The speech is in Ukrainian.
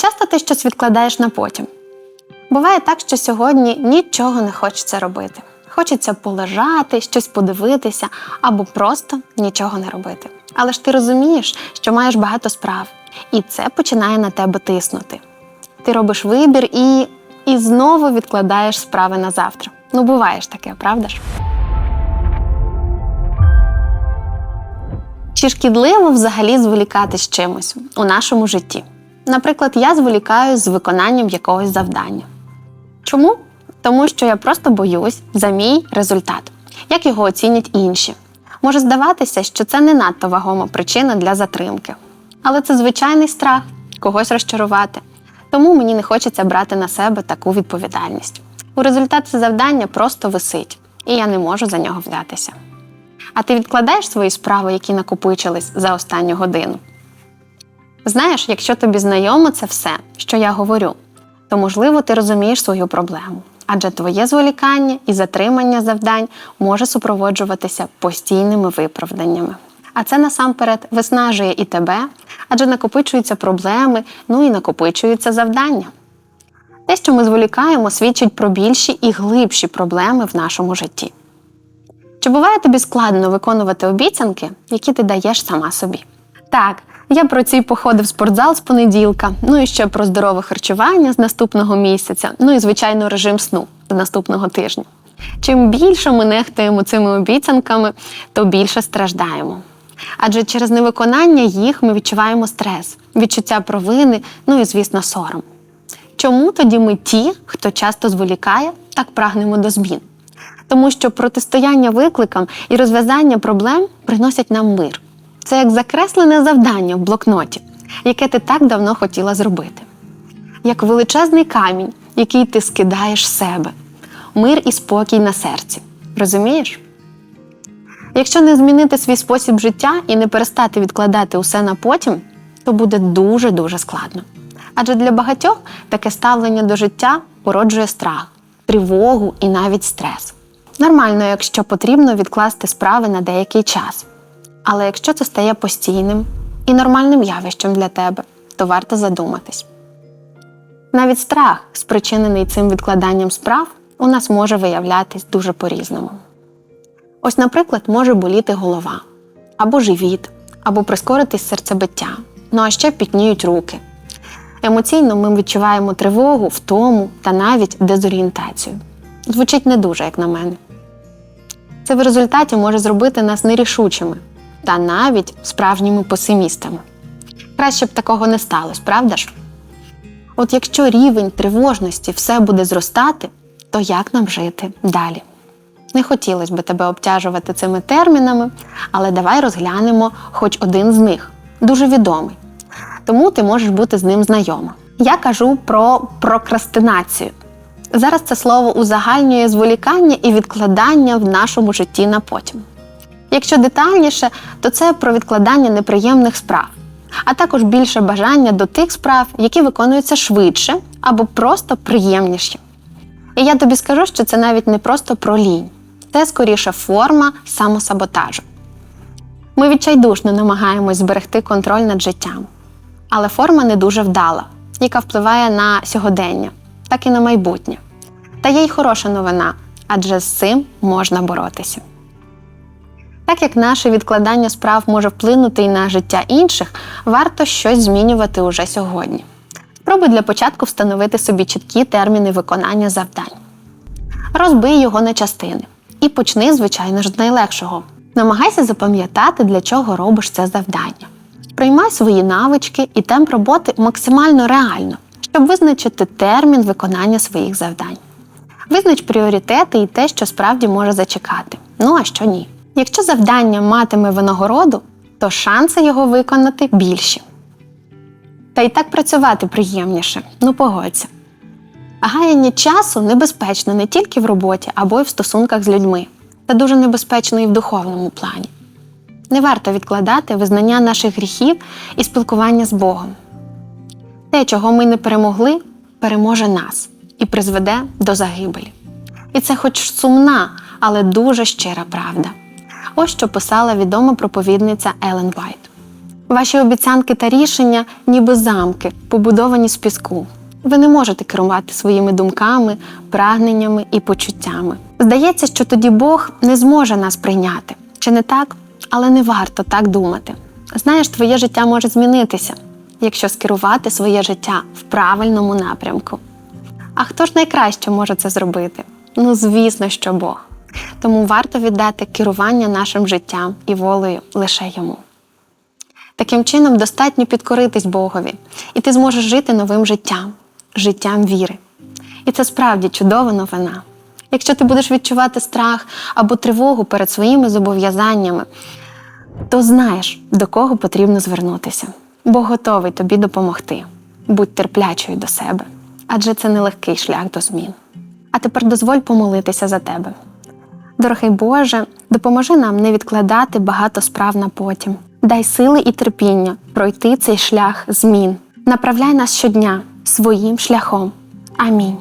часто ти щось відкладаєш на потім? Буває так, що сьогодні нічого не хочеться робити. Хочеться полежати, щось подивитися або просто нічого не робити. Але ж ти розумієш, що маєш багато справ, і це починає на тебе тиснути. Ти робиш вибір і, і знову відкладаєш справи на завтра. Ну, буває ж таке, правда ж? Чи шкідливо взагалі зволікати з чимось у нашому житті? Наприклад, я зволікаю з виконанням якогось завдання. Чому? Тому що я просто боюсь за мій результат, як його оцінять інші. Може здаватися, що це не надто вагома причина для затримки. Але це звичайний страх когось розчарувати. Тому мені не хочеться брати на себе таку відповідальність. У результаті завдання просто висить, і я не можу за нього взятися. А ти відкладаєш свої справи, які накопичились за останню годину? Знаєш, якщо тобі знайомо це все, що я говорю, то можливо ти розумієш свою проблему. Адже твоє зволікання і затримання завдань може супроводжуватися постійними виправданнями. А це насамперед виснажує і тебе, адже накопичуються проблеми, ну і накопичуються завдання. Те, що ми зволікаємо, свідчить про більші і глибші проблеми в нашому житті. Чи буває тобі складно виконувати обіцянки, які ти даєш сама собі? Так, я про ці походи в спортзал з понеділка, ну і ще про здорове харчування з наступного місяця, ну і звичайно режим сну з наступного тижня. Чим більше ми нехтуємо цими обіцянками, то більше страждаємо. Адже через невиконання їх ми відчуваємо стрес, відчуття провини, ну і, звісно, сором. Чому тоді ми ті, хто часто зволікає, так прагнемо до змін? Тому що протистояння викликам і розв'язання проблем приносять нам мир. Це як закреслене завдання в блокноті, яке ти так давно хотіла зробити. Як величезний камінь, який ти скидаєш з себе, мир і спокій на серці. Розумієш? Якщо не змінити свій спосіб життя і не перестати відкладати усе на потім, то буде дуже-дуже складно. Адже для багатьох таке ставлення до життя породжує страх, тривогу і навіть стрес. Нормально, якщо потрібно відкласти справи на деякий час. Але якщо це стає постійним і нормальним явищем для тебе, то варто задуматись. Навіть страх, спричинений цим відкладанням справ, у нас може виявлятись дуже по-різному. Ось, наприклад, може боліти голова, або живіт, або прискоритись серцебиття, ну а ще пітніють руки. Емоційно ми відчуваємо тривогу, втому та навіть дезорієнтацію. Звучить не дуже, як на мене. Це в результаті може зробити нас нерішучими та навіть справжніми песимістами. Краще б такого не сталося, правда ж? От якщо рівень тривожності все буде зростати, то як нам жити далі? Не хотілося б тебе обтяжувати цими термінами, але давай розглянемо хоч один з них, дуже відомий. Тому ти можеш бути з ним знайома. Я кажу про прокрастинацію. Зараз це слово узагальнює зволікання і відкладання в нашому житті на потім. Якщо детальніше, то це про відкладання неприємних справ, а також більше бажання до тих справ, які виконуються швидше або просто приємніші. І я тобі скажу, що це навіть не просто про лінь, це скоріше форма самосаботажу. Ми відчайдушно намагаємось зберегти контроль над життям, але форма не дуже вдала, яка впливає на сьогодення, так і на майбутнє. Та є й хороша новина, адже з цим можна боротися. Так як наше відкладання справ може вплинути і на життя інших, варто щось змінювати уже сьогодні. Спробуй для початку встановити собі чіткі терміни виконання завдань. Розбий його на частини і почни, звичайно ж, з найлегшого. Намагайся запам'ятати, для чого робиш це завдання. Приймай свої навички і темп роботи максимально реально, щоб визначити термін виконання своїх завдань. Визнач пріоритети і те, що справді може зачекати. Ну а що ні. Якщо завдання матиме винагороду, то шанси його виконати більші. Та й так працювати приємніше, ну погодься. Гаяння часу небезпечно не тільки в роботі або й в стосунках з людьми, та дуже небезпечно і в духовному плані. Не варто відкладати визнання наших гріхів і спілкування з Богом. Те, чого ми не перемогли, переможе нас і призведе до загибелі. І це хоч сумна, але дуже щира правда. Ось що писала відома проповідниця Елен Вайт. Ваші обіцянки та рішення, ніби замки, побудовані з піску. Ви не можете керувати своїми думками, прагненнями і почуттями. Здається, що тоді Бог не зможе нас прийняти. Чи не так? Але не варто так думати. Знаєш, твоє життя може змінитися, якщо скерувати своє життя в правильному напрямку. А хто ж найкраще може це зробити? Ну, звісно, що Бог. Тому варто віддати керування нашим життям і волею лише йому. Таким чином, достатньо підкоритись Богові, і ти зможеш жити новим життям, життям віри. І це справді чудова новина. Якщо ти будеш відчувати страх або тривогу перед своїми зобов'язаннями, то знаєш, до кого потрібно звернутися. Бог готовий тобі допомогти. Будь терплячою до себе, адже це нелегкий шлях до змін. А тепер дозволь помолитися за тебе. Дорогий Боже, допоможи нам не відкладати багато справ на потім. Дай сили і терпіння пройти цей шлях змін. Направляй нас щодня своїм шляхом. Амінь.